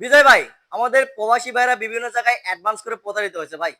বিজয় ভাই আমাদের প্রবাসী ভাইরা বিভিন্ন জায়গায় অ্যাডভান্স করে প্রতারিত হয়েছে ভাই।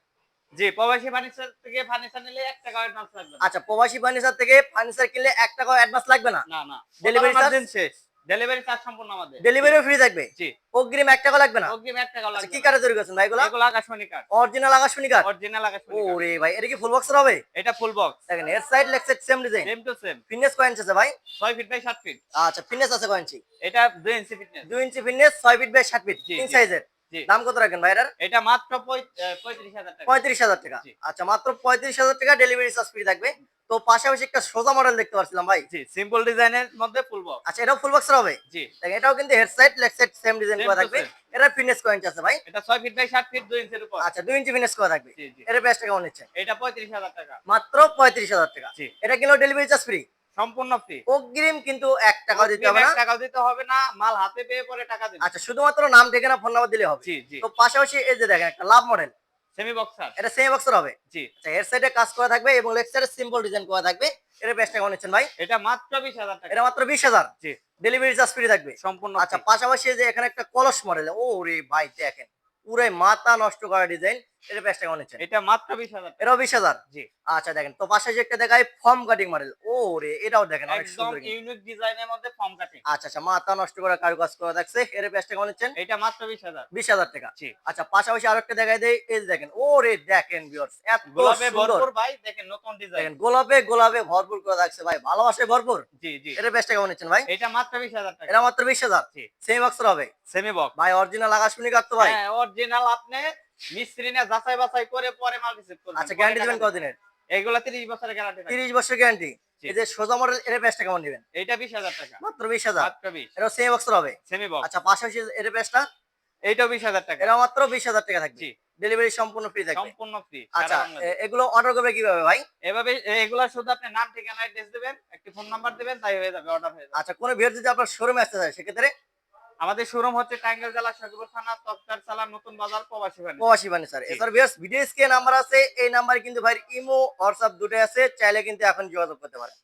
জি প্রবাসী ফার্নিচার থেকে ফার্নিচার নিলে এক টাকা অ্যাডভান্স লাগবে আচ্ছা প্রবাসী ফার্নিচার থেকে ফার্নিচার কিনলে এক টাকা অ্যাডভান্স লাগবে না? না না ডেলিভারি চার্জ শেষ। ডেলিভারি চার্জ সম্পূর্ণ আমাদের। ডেলিভারিও ফ্রি থাকবে? জি। অগ্রিম এক টাকা লাগবে না? অগ্রিম এক টাকা আচ্ছা লাগবে কি কারে তৈরি করছেন ভাই এগুলো? এগুলো আকাশমণি কার্ড অরিজিনাল আকাশমণি কাঠ অরিজিনাল আকাশমণি কার্ড ওরে ভাই এটা কি ফুল বক্সের হবে? এটা ফুল বক্স দেখেন এর side leg side same design same to same fitness কয় ইঞ্চি আছে ভাই? 6 ফিট বাই 7 ফিট আচ্ছা ফিটনেস আছে কয় ইঞ্চি এটা 2 ইঞ্চি ফিটনেস দুই ইঞ্চি ফিটনেস ছয় ফিট বাই ষাট ফিট জি, তিন সাইজের দাম কত রাখেন ভাই এটার? এটা মাত্র পঁয়- 35000 টাকা। পঁয়ত্রিশ হাজার টাকা। আচ্ছা মাত্র পঁয়ত্রিশ হাজার টাকা ডেলিভারি চার্জ ফ্রি থাকবে। তো পাশাপাশি একটা সোজা মডেল দেখতে পাচ্ছিলাম ভাই। জি সিম্পল ডিজাইনের মধ্যে ফুল বক্স আচ্ছা এটাও ফুল বক্সের হবে? জি। দেখেন এটাও কিন্তু head side leg side same design করা থাকবে। এটার ফিটনেস কয় ইঞ্চি আছে ভাই? এটা 6 ফিট বাই 7 ফিট 2 ইঞ্চির উপর। আচ্ছা দুই ইঞ্চি ফিটনেস করা থাকবে। জি জি। এটার প্রাইসটা কেমন নিচ্ছেন এটা 35000 টাকা। মাত্র পঁয়ত্রিশ হাজার টাকা। জি। এটা কিনলেও ডেলিভারি চার্জ ফ্রি সম্পূর্ণ ফ্রি অগ্রিম কিন্তু এক টাকা দিতে হবে না। 1 টাকা দিতে হবে না মাল হাতে পেয়ে পরে টাকা দিবেন আচ্ছা শুধুমাত্র নাম ঠিকানা ফোন নাম্বার দিলে হবে। জি জি। তো পাশাপাশি এই যে দেখেন একটা লাভ মডেল সেমি বক্সার এটা সেমি বক্সার হবে। জি। আচ্ছা এর সাইডে কাজ করা থাকবে এবং লেগ সাইডে সিম্পল ডিজাইন করা থাকবে। এর প্রাইসটা কেমন নিচ্ছেন ভাই। এটা মাত্র 20000 টাকা। এটা মাত্র বিশ হাজার? জি। ডেলিভারি চার্জ ফ্রি থাকবে। সম্পূর্ণ আচ্ছা পাশাপাশি যে এখানে একটা কলস মডেল ও রে ভাই দেখেন পুরো মাথা নষ্ট করা ডিজাইন নিচ্ছেন। এটা মাত্র 20000 টাকা। এটাও বিশ হাজার? জি। আচ্ছা দেখেন তো পাশাপাশি একটা দেখায় ফর্ম কাটিং মডেল ও রে এটাও দেখেন অনেক সুন্দর ইউনিক ডিজাইনের মধ্যে ফর্ম কাটিং আচ্ছা আচ্ছা মাথা নষ্ট করা কারুকাজ করা থাকছে এর প্রাইসটা কেমন নিচ্ছেন? এটা মাত্র 20000 বিশ হাজার টাকা। জি। আচ্ছা পাশাপাশি আরও একটা দেখায় দেয় এই দেখেন ও রে দেখেন ভিউয়ার্স এত গোলাপে ভরপুর ভাই দেখেন নতুন ডিজাইন দেখেন গোলাপে গোলাপে ভরপুর করে থাকছে ভাই ভালোবাসে ভরপুর। জি জি। এর প্রাইসটা কেমন নিচ্ছেন ভাই? এটা মাত্র 20000 টাকা। এটা মাত্র বিশ হাজার? সেম বক্সের হবে? সেমি বক্স ভাই অরিজিনাল আকাশমণি কাঠ তো ভাই? হ্যাঁ অরিজিনাল আপনি মিস্ত্রি না যাচাই বাছাই করে পরে মাল রিসিভ করবেন আচ্ছা গ্যারান্টি দিবেন কতদিনের? এগুলা 30 বছরের গ্যারান্টি থাকে তিরিশ বছর গ্যারান্টি এই যে সোজা মডেল এর প্রাইসটা কেমন এইটা 20000 টাকা। মাত্র বিশ হাজার। মাত্র 20 এটা সেম হবে? সেমি বক্স আচ্ছা পাশাপাশি এর প্রাইসটা এইটাও 20000 টাকা। এটা মাত্র বিশ হাজার টাকা থাকবে। জি। ডেলিভারি সম্পূর্ণ ফ্রি থাকবে। সম্পূর্ণ ফ্রি আচ্ছা এগুলো অর্ডার করবে কীভাবে ভাই? এভাবে এগুলা শুধু আপনি নাম ঠিকানা অ্যাড্রেস দিবেন একটি ফোন নাম্বার দিবেন তাই হয়ে যাবে অর্ডার হয়ে যাবে। আচ্ছা কোনো ভিড় যদি আপনার শোরুমে আসতে চায় সেক্ষেত্রে আমাদের শোরুম হচ্ছে টাঙ্গাইল জেলা সখীপুর থানা তক্তার চালা নতুন বাজার প্রবাসী বাণিজ্য। প্রবাসী বাণী স্যার। এছাড়া ভিউয়ার্স ভিডিও স্ক্রিনে নাম্বার আছে এই নাম্বারে কিন্তু ভাই ইমো হোয়াটসঅ্যাপ দুটোই আছে চাইলে কিন্তু এখন যোগাযোগ করতে পারেন